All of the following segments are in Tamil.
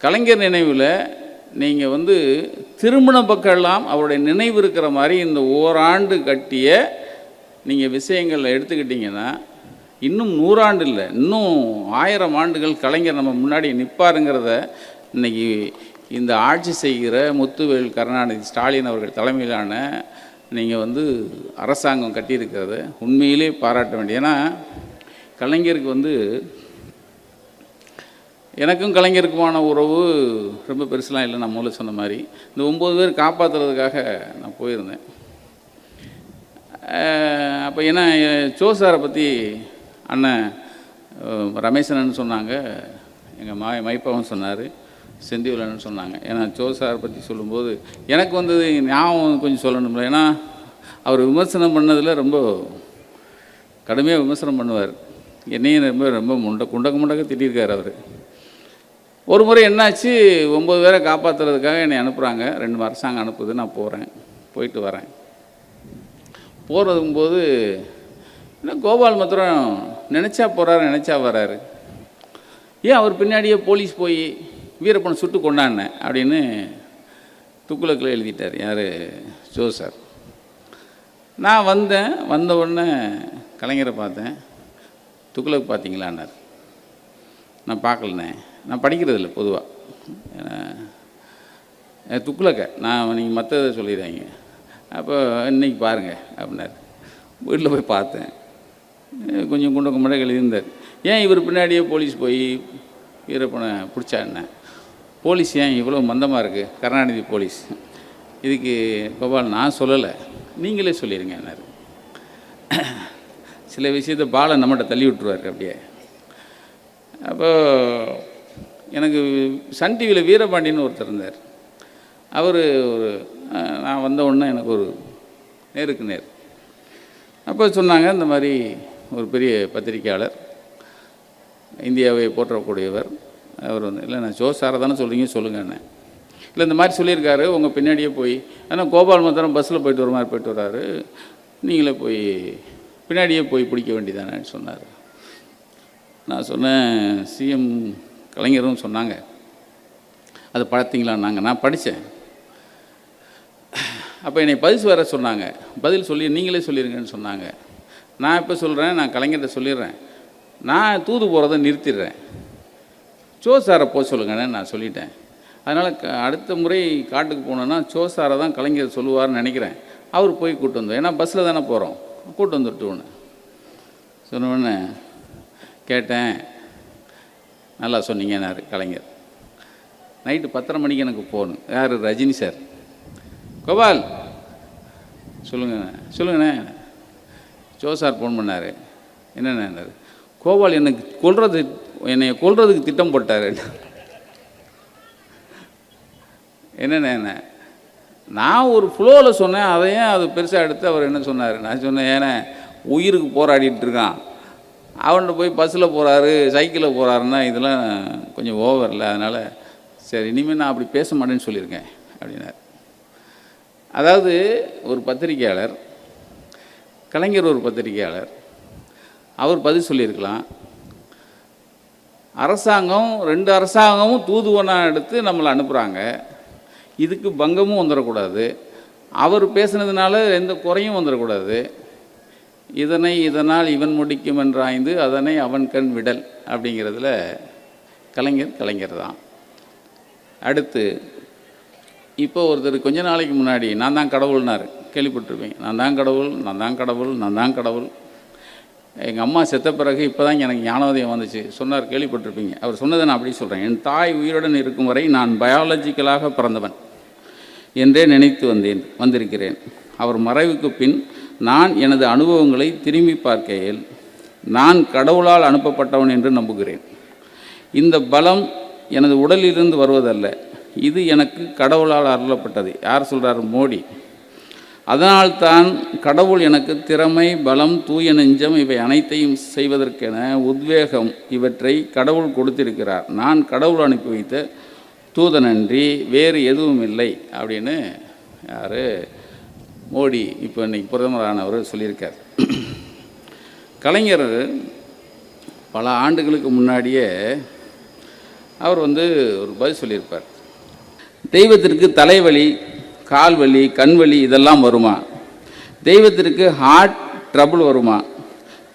கலைஞர் நினைவில் நீங்கள் வந்து திருமண பக்கம்லாம் அவருடைய நினைவு இருக்கிற மாதிரி இந்த ஓராண்டு கட்டிய நீங்கள் விஷயங்களில் எடுத்துக்கிட்டிங்கன்னா இன்னும் நூறாண்டு இல்லை இன்னும் ஆயிரம் ஆண்டுகள் கலைஞர் நம்ம முன்னாடி நிற்பாருங்கிறத இன்றைக்கி இந்த ஆட்சி செய்கிற முத்துவேல் கருணாநிதி ஸ்டாலின் அவர்கள் தலைமையிலான நீங்கள் வந்து அரசாங்கம் கட்டியிருக்கிறத. உண்மையிலே பாராட்ட வேண்டிய ஏன்னா கலைஞருக்கு வந்து எனக்கும் கலைஞருக்குமான உறவு ரொம்ப பெருசுலாம் இல்லை நான் முதல்ல சொன்ன மாதிரி. இந்த ஒம்பது பேர் காப்பாற்றுறதுக்காக நான் போயிருந்தேன். அப்போ ஏன்னா சோ சாரை பற்றி அண்ணன் அஹ், ரமேசனன் சொன்னாங்க. எங்கள் மா மைப்பாவும் சொன்னார் செந்திவலன்னு சொன்னாங்க. ஏன்னா சோ சார் பற்றி சொல்லும்போது எனக்கு வந்தது ஞாபகம் கொஞ்சம் சொல்லணும்ல. ஏன்னா அவர் விமர்சனம் பண்ணதில் ரொம்ப கடுமையாக விமர்சனம் பண்ணுவார். என்னையும் ரொம்ப ரொம்ப முண்ட குண்டக்க முண்டக்க திட்டிருக்கார் அவர். ஒரு முறை என்னாச்சு ஒம்பது பேரை காப்பாற்றுறதுக்காக என்னை அனுப்புகிறாங்க ரெண்டு அரசாங்கம் அனுப்புது நான் போகிறேன் போயிட்டு வரேன். போகிறதும்போது போது என்ன கோபால் மாத்திரம் நினச்சா போகிறாரு நினச்சா வராரு. ஏன் அவர் பின்னாடியே போலீஸ் போய் வீரப்பனை சுட்டு கொண்டாடினேன் அப்படின்னு துக்குளக்கில் எழுதிட்டார். யார்? ஜோ சார். நான் வந்தேன். வந்த உடனே கலைஞரை பார்த்தேன். துக்குளக் பார்த்தீங்களான்னார். நான் பார்க்கலண்ணே. நான் படிக்கிறதில்ல பொதுவாக ஏன்னா துக்குலக்க. நான் நீங்கள் மற்றதை சொல்லிடுறாங்க அப்போ இன்றைக்கி பாருங்கள் அப்படின்னாரு. வீட்டில் போய் பார்த்தேன். கொஞ்சம் குண்ட கும்பட இருந்தார். ஏன் இவர் பின்னாடியே போலீஸ் போய் வீரப்பனை என்ன போலீஸ் ஏன் இவ்வளோ மந்தமாக இருக்குது கருணாநிதி போலீஸ். இதுக்கு கோபால் நான் சொல்லலை. நீங்களே சொல்லிடுங்க என்னார். சில விஷயத்தை பாலை நம்மகிட்ட தள்ளி விட்டுருவார் அப்படியே. அப்போ எனக்கு சன் டிவியில் வீரபாண்டியன்னு ஒருத்தர் இருந்தார். அவர் ஒரு நான் வந்த உடனே எனக்கு ஒரு நேருக்கு நேர். அப்போ சொன்னாங்க இந்த மாதிரி ஒரு பெரிய பத்திரிக்கையாளர் இந்தியாவை போற்றக்கூடியவர் அவர் வந்து இல்லை நான் ஜோ சாரை தானே சொல்கிறீங்க சொல்லுங்கண்ணே இல்லை இந்த மாதிரி சொல்லியிருக்காரு உங்கள் பின்னாடியே போய் ஆனால் கோபால் மந்திரம் பஸ்ஸில் போயிட்டு வர மாதிரி போயிட்டு வர்றாரு நீங்களே போய் பின்னாடியே போய் பிடிக்க வேண்டியதானேன்னு சொன்னார். நான் சொன்னேன் சிஎம் கலைஞரும் சொன்னாங்க. அது பார்த்தீங்களா நாங்கள் நான் படித்தேன் அப்போ என்னை பதில் வர சொன்னாங்க. பதில் சொல்லி நீங்களே சொல்லிடுங்கன்னு சொன்னாங்க. நான் இப்போ சொல்கிறேன் நான் கலைஞர்கிட்ட சொல்லிடுறேன். நான் தூது போகிறத நிறுத்திடுறேன். சோ சாரை போக சொல்லுங்கன்னு நான் சொல்லிட்டேன். அதனால் க அடுத்த முறை காட்டுக்கு போனோன்னா சோ சாரை தான் கலைஞர் சொல்லுவார்னு நினைக்கிறேன். அவர் போய் கூப்பிட்டு வந்தோம் ஏன்னா பஸ்ஸில் தானே போகிறோம் கூப்பிட்டு வந்துட்டு ஒன்று உடனே கேட்டேன். நல்லா சொன்னீங்கன்னாரு கலைஞர். நைட்டு பத்தரை மணிக்கு எனக்கு போகணும் யார்? ரஜினி சார். கோபால். சொல்லுங்கண்ணே சொல்லுங்கண்ணே. ஜோ சார் ஃபோன் பண்ணார். என்னென்னாரு கோபால் எனக்கு கொல்றது என்னை கொல்றதுக்கு திட்டம் போட்டார். என்னென்ன நான் ஒரு ஃப்ளோவில் சொன்னேன் அதையும் அது பெருசாக எடுத்து அவர் என்ன சொன்னார்? நான் சொன்னேன் ஏன்னா உயிருக்கு போராடிட்டு இருக்கான். அவன்கிட்ட போய் பஸ்ஸில் போகிறாரு சைக்கிளில் போகிறாருன்னா இதெல்லாம் கொஞ்சம் ஓவரில் அதனால் சரி இனிமேல் நான் அப்படி பேச மாட்டேன்னு சொல்லியிருக்கேன் அப்படின்னார். அதாவது ஒரு பத்திரிக்கையாளர் கலைஞர் ஒரு பத்திரிக்கையாளர் அவர் பதில் சொல்லியிருக்கலாம். அரசாங்கம் ரெண்டு அரசாங்கமும் தூதுவனாக எடுத்து நம்மளை அனுப்புகிறாங்க இதுக்கு பங்கமும் வந்துடக்கூடாது அவர் பேசுனதுனால எந்த குறையும் வந்துடக்கூடாது இதனை இதனால் இவன் முடிக்கும் என்றாய்ந்து அதனை அவன் கண் விடல் அப்படிங்கிறதுல கலைஞர் கலைஞர் தான். அடுத்து இப்போ ஒருத்தர் கொஞ்ச நாளைக்கு முன்னாடி நான் தான் கடவுள்னார். கேள்விப்பட்டிருப்பீங்க. நான் தான் கடவுள் நான் தான் கடவுள் நான் தான் கடவுள். எங்கள் அம்மா செத்த பிறகு இப்போ தான் எனக்கு ஞானோதயம் வந்துச்சு. சொன்னார் கேள்விப்பட்டிருப்பீங்க. அவர் சொன்னதை நான் அப்படி சொல்கிறேன் என் தாய் உயிருடன் இருக்கும் வரை நான் பயாலஜிக்கலாக பிறந்தவன் என்றே நினைத்து வந்தேன் வந்திருக்கிறேன். அவர் மறைவுக்கு பின் நான் எனது அனுபவங்களை திரும்பி பார்க்கையில் நான் கடவுளால் அனுப்பப்பட்டவன் என்று நம்புகிறேன். இந்த பலம் எனது உடலிலிருந்து வருவதல்ல. இது எனக்கு கடவுளால் அருளப்பட்டது. யார் சொல்கிறார் மோடி. அதனால்தான் கடவுள் எனக்கு திறமை பலம் தூய நெஞ்சம் இவை அனைத்தையும் செய்வதற்கென உத்வேகம் இவற்றை கடவுள் கொடுத்திருக்கிறார். நான் கடவுள் அனுப்பி வைத்த தூதனன்றி வேறு எதுவும் இல்லை அப்படின்னு யார்? மோடி இப்போ இன்றைக்கி பிரதமரானவர் சொல்லியிருக்கார். கலைஞர் பல ஆண்டுகளுக்கு முன்னாடியே அவர் வந்து ஒரு பதில் சொல்லியிருப்பார். தெய்வத்திற்கு தலைவலி கால்வலி கண்வலி இதெல்லாம் வருமா? தெய்வத்திற்கு ஹார்ட் ட்ரபுள் வருமா?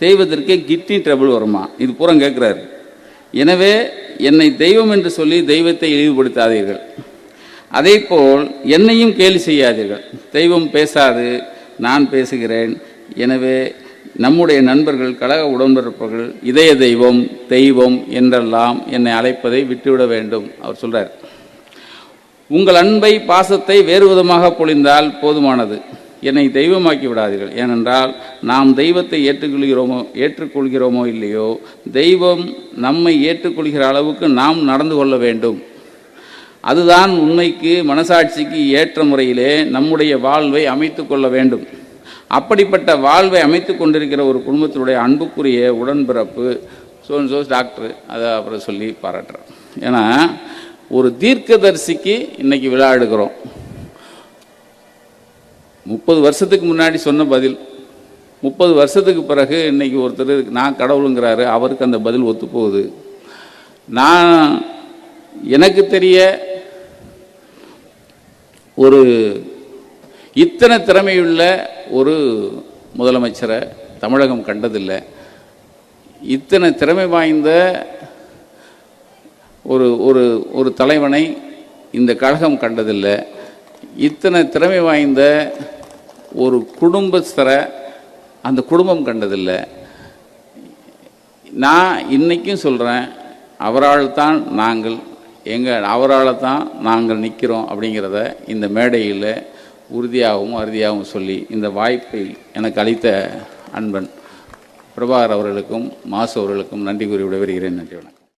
தெய்வத்திற்கு கிட்னி ட்ரபுள் வருமா? இது பூரம் கேட்குறாரு. எனவே என்னை தெய்வம் என்று சொல்லி தெய்வத்தை இழிவுபடுத்தாதீர்கள். அதேபோல் என்னையும் கேலி செய்யாதீர்கள். தெய்வம் பேசாது நான் பேசுகிறேன். எனவே நம்முடைய நண்பர்கள் கழக உடன்பிறப்புகள் இதய தெய்வம் தெய்வம் என்றெல்லாம் என்னை அழைப்பதை விட்டுவிட வேண்டும் அவர் சொல்றார். உங்கள் அன்பை பாசத்தை வேறு விதமாக பொழிந்தால் போதுமானது. என்னை தெய்வமாக்கி விடாதீர்கள். ஏனென்றால் நாம் தெய்வத்தை ஏற்றுக்கொள்கிறோமோ ஏற்றுக்கொள்கிறோமோ இல்லையோ தெய்வம் நம்மை ஏற்றுக்கொள்கிற அளவுக்கு நாம் நடந்து கொள்ள வேண்டும். அதுதான் உண்மைக்கு மனசாட்சிக்கு ஏற்ற முறையிலே நம்முடைய வாழ்வை அமைத்து கொள்ள வேண்டும். அப்படிப்பட்ட வாழ்வை அமைத்து கொண்டிருக்கிற ஒரு குடும்பத்தினுடைய அன்புக்குரிய உடன்பிறப்பு சோன் சோஸ் டாக்டர் அதை அப்புறம் சொல்லி பாராட்டுறேன் ஏன்னா ஒரு தீர்க்கதரிசிக்கு இன்னைக்கு விழா எடுக்கிறோம். முப்பது வருஷத்துக்கு முன்னாடி சொன்ன பதில். முப்பது வருஷத்துக்கு பிறகு இன்னைக்கு ஒருத்தர் நான் கடவுளுங்கிறாரு அவருக்கு அந்த பதில் ஒத்து போகுது நான் எனக்கு தெரிய ஒரு இத்தனை திறமையுள்ள ஒரு முதலமைச்சரை தமிழகம் கண்டதில்லை. இத்தனை திறமை வாய்ந்த ஒரு ஒரு ஒரு தலைவனை இந்த கழகம் கண்டதில்லை. இத்தனை திறமை வாய்ந்த ஒரு குடும்பஸ்தரை அந்த குடும்பம் கண்டதில்லை. நான் இன்றைக்கும் சொல்கிறேன் அவரால் தான் நாங்கள் எங்கள் அவரால் தான் நாங்கள் நிற்கிறோம் அப்படிங்கிறத இந்த மேடையில் உறுதியாகவும் அறுதியாகவும் சொல்லி இந்த வாய்ப்பை எனக்கு அளித்த அன்பன் பிரபாகர் அவர்களுக்கும் மாசு அவர்களுக்கும் நன்றி கூறி விடைபெறுகிறேன் நன்றி வணக்கம்.